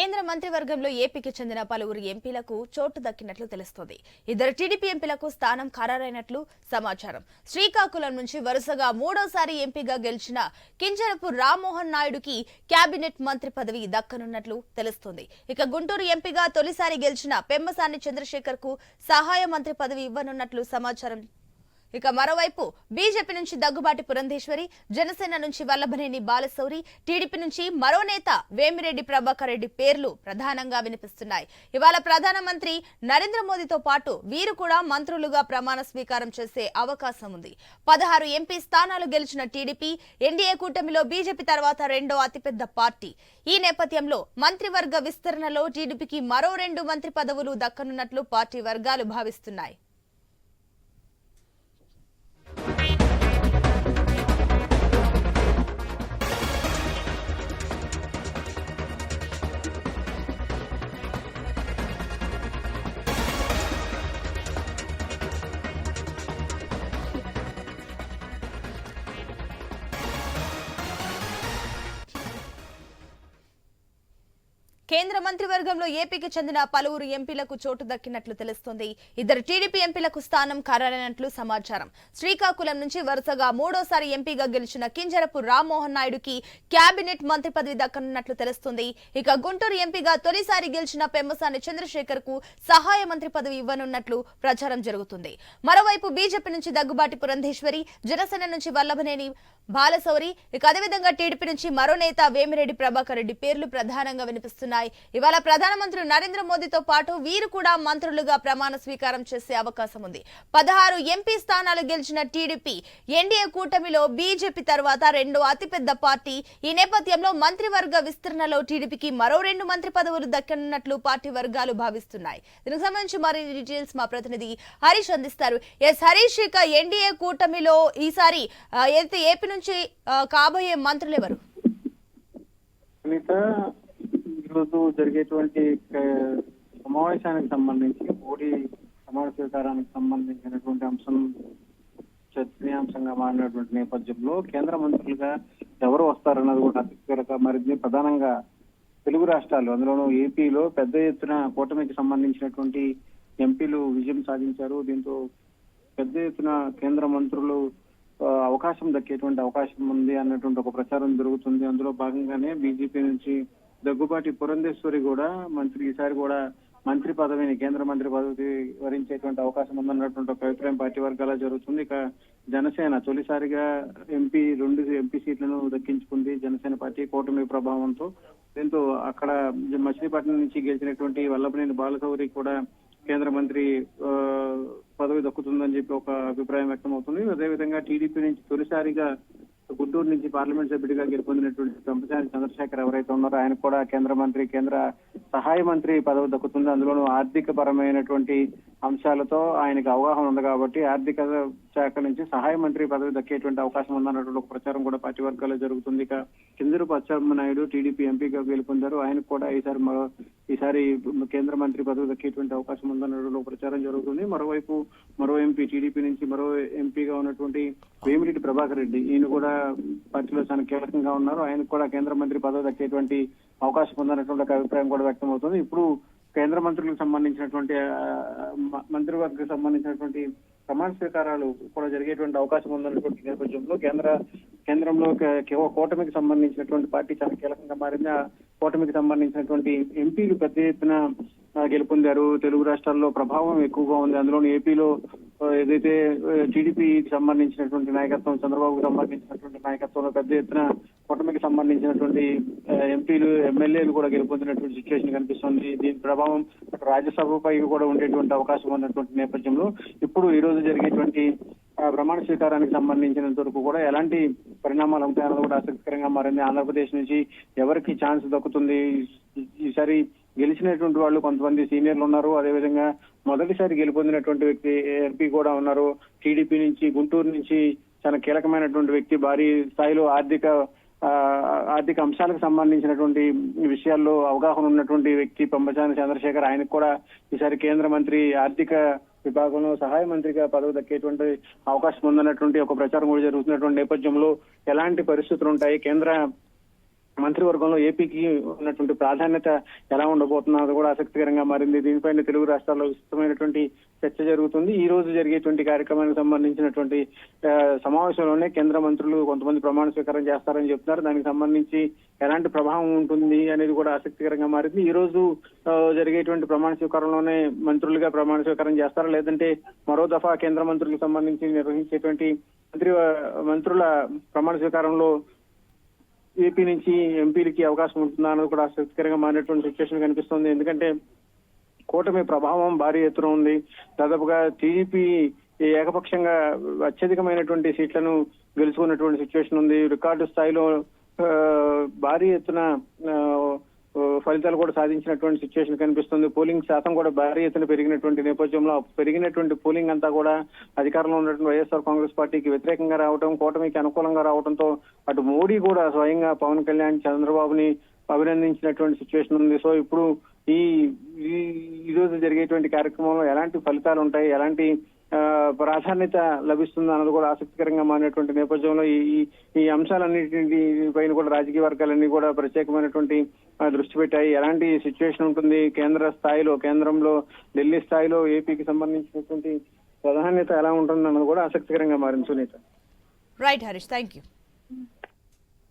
కేంద్ర మంత్రివర్గంలో ఏపీకి చెందిన పలువురు ఎంపీలకు చోటు దక్కినట్లు తెలుస్తోంది. ఇద్దరు టీడీపీ ఎంపీలకు స్థానం ఖరారైనట్లు సమాచారం. శ్రీకాకుళం నుంచి వరుసగా మూడోసారి ఎంపీగా గెలిచిన కింజరపు రామ్మోహన్ నాయుడుకి కేబినెట్ మంత్రి పదవి దక్కనున్నట్లు తెలుస్తోంది. ఇక గుంటూరు ఎంపీగా తొలిసారి గెలిచిన పెమ్మసాని చంద్రశేఖర్కు సహాయ మంత్రి పదవి ఇవ్వనున్నట్లు సమాచారం ఇక మరోవైపు బీజేపీ నుంచి దగ్గుబాటి పురంధేశ్వరి జనసేన నుంచి వల్లభనేని బాలశౌరి టీడీపీ నుంచి మరో నేత వేమిరెడ్డి ప్రభాకర్ రెడ్డి పేర్లు ప్రధానంగా వినిపిస్తున్నాయి. ఇవాళ ప్రధానమంత్రి నరేంద్ర మోదీతో పాటు వీరు కూడా మంత్రులుగా ప్రమాణ స్వీకారం చేసే అవకాశం ఉంది. పదహారు ఎంపీ స్థానాలు గెలిచిన టీడీపీ ఎన్డీఏ కూటమిలో బీజేపీ తర్వాత రెండో అతిపెద్ద పార్టీ. ఈ నేపథ్యంలో మంత్రివర్గ విస్తరణలో టీడీపీకి మరో రెండు మంత్రి పదవులు దక్కనున్నట్లు పార్టీ వర్గాలు భావిస్తున్నాయి. కేంద్ర మంత్రివర్గంలో ఏపీకి చెందిన పలువురు ఎంపీలకు చోటు దక్కినట్లు తెలుస్తోంది. ఇద్దరు టీడీపీ ఎంపీలకు స్థానం ఖరారైనట్లు సమాచారం. శ్రీకాకుళం నుంచి వరుసగా మూడోసారి ఎంపీగా గెలిచిన కింజరపు రామ్మోహన్ నాయుడుకి కేబినెట్ మంత్రి పదవి దక్కనున్నట్లు తెలుస్తుంది. ఇక గుంటూరు ఎంపీగా తొలిసారి గెలిచిన పెమ్మసాని చంద్రశేఖర్కు సహాయ మంత్రి పదవి ఇవ్వనున్నట్లు ప్రచారం జరుగుతుంది. మరోవైపు బీజేపీ నుంచి దగ్గుబాటి పురంధేశ్వరి జనసేన నుంచి వల్లభనేని బాలశౌరి ఇక అదేవిధంగా టీడీపీ నుంచి మరో నేత వేమిరెడ్డి ప్రభాకర్ రెడ్డి పేర్లు ప్రధానంగా ఉన్నాయి. ఇవాళ ప్రధానమంత్రి నరేంద్ర మోదీతో పాటు వీరు కూడా మంత్రులుగా ప్రమాణ స్వీకారం చేసే అవకాశం ఉంది. పదహారు ఎంపీ స్థానాలు గెలిచిన టీడీపీ ఎన్డీఏ కూటమిలో బీజేపీ తర్వాత రెండో అతిపెద్ద పార్టీ. ఈ నేపథ్యంలో మంత్రివర్గ విస్తరణలో టీడీపీకి మరో రెండు మంత్రి పదవులు దక్కనున్నట్లు పార్టీ వర్గాలు భావిస్తున్నాయి. దీనికి సంబంధించి మరిన్ని డీటెయిల్స్ మా ప్రతినిధి హరీష్ అందిస్తారు. ఎస్ హరీష్ ఇక ఎన్డీఏ కూటమిలో ఈసారి ఏదైతే ఏపీ నుంచి కాబోయే మంత్రులు ఎవరు? రోజు జరిగేటువంటి సమావేశానికి సంబంధించి మోడీ ప్రమాణ స్వీకారానికి సంబంధించినటువంటి అంశం చర్చనీయాంశంగా మారినటువంటి నేపథ్యంలో కేంద్ర మంత్రులుగా ఎవరు వస్తారన్నది కూడా ఆసక్తికరంగా మరి ప్రధానంగా తెలుగు రాష్ట్రాలు అందులోనూ ఏపీలో పెద్ద ఎత్తున కూటమికి సంబంధించినటువంటి ఎంపీలు విజయం సాధించారు. దీంతో పెద్ద ఎత్తున కేంద్ర మంత్రులు అవకాశం దక్కేటువంటి అవకాశం ఉంది అన్నటువంటి ఒక ప్రచారం జరుగుతుంది. అందులో భాగంగానే బీజేపీ నుంచి దగ్గుబాటి పురంధేశ్వరి కూడా మంత్రి ఈసారి కూడా మంత్రి పదవిని కేంద్ర మంత్రి పదవి వరించేటువంటి అవకాశం ఉందన్నటువంటి ఒక అభిప్రాయం పార్టీ వర్గాల జరుగుతుంది. ఇక జనసేన తొలిసారిగా ఎంపీ రెండు ఎంపీ సీట్లను దక్కించుకుంది జనసేన పార్టీ కూటమి ప్రభావంతో. దీంతో అక్కడ మచిలీపట్నం నుంచి గెలిచినటువంటి వల్లభనేని బాలశౌరి కూడా కేంద్ర మంత్రి ఆ, పదవి దక్కుతుందని చెప్పి ఒక అభిప్రాయం వ్యక్తం అవుతుంది అదేవిధంగా టీడీపీ నుంచి తొలిసారిగా గుంటూరు నుంచి పార్లమెంట్ సభ్యుడిగా గెలుపొందినటువంటి కంపసాని చంద్రశేఖర్ ఎవరైతే ఉన్నారో ఆయన కూడా కేంద్ర మంత్రి కేంద్ర సహాయ మంత్రి పదవి దక్కుతుంది. అందులోనూ ఆర్థిక పరమైనటువంటి అంశాలతో ఆయనకు అవగాహన ఉంది కాబట్టి ఆర్థిక శాఖ నుంచి సహాయ మంత్రి పదవి దక్కేటువంటి అవకాశం ఉందన్నటువంటి ఒక ప్రచారం కూడా పార్టీ వర్గాల్లో జరుగుతుంది. ఇక కిందరపు అచ్చెన్నాయుడు టీడీపీ ఎంపీగా గెలుపొందారు. ఆయనకు కూడా ఈసారి మరో ఈసారి కేంద్ర మంత్రి పదవి దక్కేటువంటి అవకాశం ఉందన్నటువంటి ఒక ప్రచారం జరుగుతుంది. మరోవైపు మరో ఎంపీ టీడీపీ నుంచి మరో ఎంపీగా ఉన్నటువంటి వేమిరెడ్డి ప్రభాకర్ రెడ్డి ఈయన కూడా పార్టీలో చాలా కీలకంగా ఉన్నారు. ఆయనకు కూడా కేంద్ర మంత్రి పదవి దక్కేటువంటి అవకాశం ఉందన్నటువంటి ఒక అభిప్రాయం కూడా వ్యక్తం అవుతుంది ఇప్పుడు కేంద్ర మంత్రులకు సంబంధించినటువంటి మంత్రివర్గకు సంబంధించినటువంటి ప్రమాణ స్వీకారాలు కూడా జరిగేటువంటి అవకాశం ఉందన్నటువంటి నేపథ్యంలో కేంద్ర కేంద్రంలో కూటమికి సంబంధించినటువంటి పార్టీ చాలా కీలకంగా మారింది. ఆ కూటమికి సంబంధించినటువంటి ఎంపీలు పెద్ద ఎత్తున గెలుపొందారు. తెలుగు రాష్ట్రాల్లో ప్రభావం ఎక్కువగా ఉంది. అందులోని ఏపీలో ఏదైతే టీడీపీకి సంబంధించినటువంటి నాయకత్వం చంద్రబాబుకు సంబంధించినటువంటి నాయకత్వంలో పెద్ద ఎత్తున కూటమికి సంబంధించినటువంటి ఎంపీలు ఎమ్మెల్యేలు కూడా గెలుపొందినటువంటి సిచ్యువేషన్ కనిపిస్తుంది. దీని ప్రభావం రాజ్యసభపై కూడా ఉండేటువంటి అవకాశం ఉన్నటువంటి నేపథ్యంలో ఇప్పుడు ఈ రోజు జరిగేటువంటి ప్రమాణ స్వీకారానికి సంబంధించినంత వరకు కూడా ఎలాంటి పరిణామాలు ఉంటాయన్నది కూడా ఆసక్తికరంగా మారింది. ఆంధ్రప్రదేశ్ నుంచి ఎవరికి ఛాన్స్ దక్కుతుంది? ఈ- ఈసారి గెలిచినటువంటి వాళ్ళు కొంతమంది సీనియర్లు ఉన్నారు. అదేవిధంగా మొదటిసారి గెలుపొందినటువంటి వ్యక్తి ఎంపీ కూడా ఉన్నారు. టీడీపీ నుంచి గుంటూరు నుంచి చాలా కీలకమైనటువంటి వ్యక్తి భారీ స్థాయిలో ఆర్థిక ఆర్థిక అంశాలకు సంబంధించినటువంటి విషయాల్లో అవగాహన ఉన్నటువంటి వ్యక్తి పంపచాని చంద్రశేఖర్ ఆయనకు కూడా ఈసారి కేంద్ర మంత్రి ఆర్థిక విభాగంలో సహాయ మంత్రిగా పదవి దక్కేటువంటి అవకాశం ఉందన్నటువంటి ఒక ప్రచారం కూడా జరుగుతున్నటువంటి నేపథ్యంలో ఎలాంటి పరిస్థితులు ఉంటాయి? కేంద్ర మంత్రివర్గంలో ఏపీకి ఉన్నటువంటి ప్రాధాన్యత ఎలా ఉండబోతున్నది కూడా ఆసక్తికరంగా మారింది. దీనిపైన తెలుగు రాష్ట్రాల్లో విస్తృతమైనటువంటి చర్చ జరుగుతుంది. ఈ రోజు జరిగేటువంటి కార్యక్రమానికి సంబంధించినటువంటి సమావేశంలోనే కేంద్ర మంత్రులు కొంతమంది ప్రమాణ స్వీకారం చేస్తారని చెప్తున్నారు. దానికి సంబంధించి ఎలాంటి ప్రభావం ఉంటుంది అనేది కూడా ఆసక్తికరంగా మారింది. ఈ రోజు జరిగేటువంటి ప్రమాణ స్వీకారంలోనే మంత్రులుగా ప్రమాణ స్వీకారం చేస్తారా? లేదంటే మరో దఫా కేంద్ర మంత్రులకు సంబంధించి నిర్వహించేటువంటి మంత్రి మంత్రుల ప్రమాణ స్వీకారంలో ఏపీ నుంచి ఎంపీలకి అవకాశం ఉంటుందా అన్నది కూడా ఆసక్తికరంగా మారినటువంటి సిచ్యువేషన్ కనిపిస్తుంది. ఎందుకంటే కూటమి ప్రభావం భారీ ఎత్తున ఉంది. దాదాపుగా టీడీపీ ఏకపక్షంగా అత్యధికమైనటువంటి సీట్లను గెలుచుకున్నటువంటి సిచ్యువేషన్ ఉంది. రికార్డు స్థాయిలో భారీ ఎత్తున ఫలితాలు కూడా సాధించినటువంటి సిచ్యువేషన్ కనిపిస్తుంది. పోలింగ్ శాతం కూడా భారీ ఎత్తున పెరిగినటువంటి నేపథ్యంలో పెరిగినటువంటి పోలింగ్ అంతా కూడా అధికారంలో ఉన్నటువంటి వైఎస్ఆర్ కాంగ్రెస్ పార్టీకి వ్యతిరేకంగా రావడం కూటమికి అనుకూలంగా రావడంతో అటు మోడీ కూడా స్వయంగా పవన్ కళ్యాణ్ చంద్రబాబుని అభినందించినటువంటి సిచ్యువేషన్ ఉంది. సో ఇప్పుడు ఈ ఈ- ఈ రోజు జరిగేటువంటి కార్యక్రమంలో ఎలాంటి ఫలితాలు ఉంటాయి? ఎలాంటి ప్రాధాన్యత లభిస్తుంది అన్నది కూడా ఆసక్తికరంగా మారినటువంటి నేపథ్యంలో ఈ ఈ- అంశాలన్నిటి పైన కూడా రాజకీయ వర్గాలన్నీ కూడా ప్రత్యేకమైనటువంటి దృష్టి పెట్టాయి. ఎలాంటి సిచ్యువేషన్ ఉంటుంది? కేంద్ర స్థాయిలో కేంద్రంలో ఢిల్లీ స్థాయిలో ఏపీకి సంబంధించినటువంటి ప్రాధాన్యత ఎలా ఉంటుంది అన్నది కూడా ఆసక్తికరంగా మారింది Sunitha. Right Harish thank you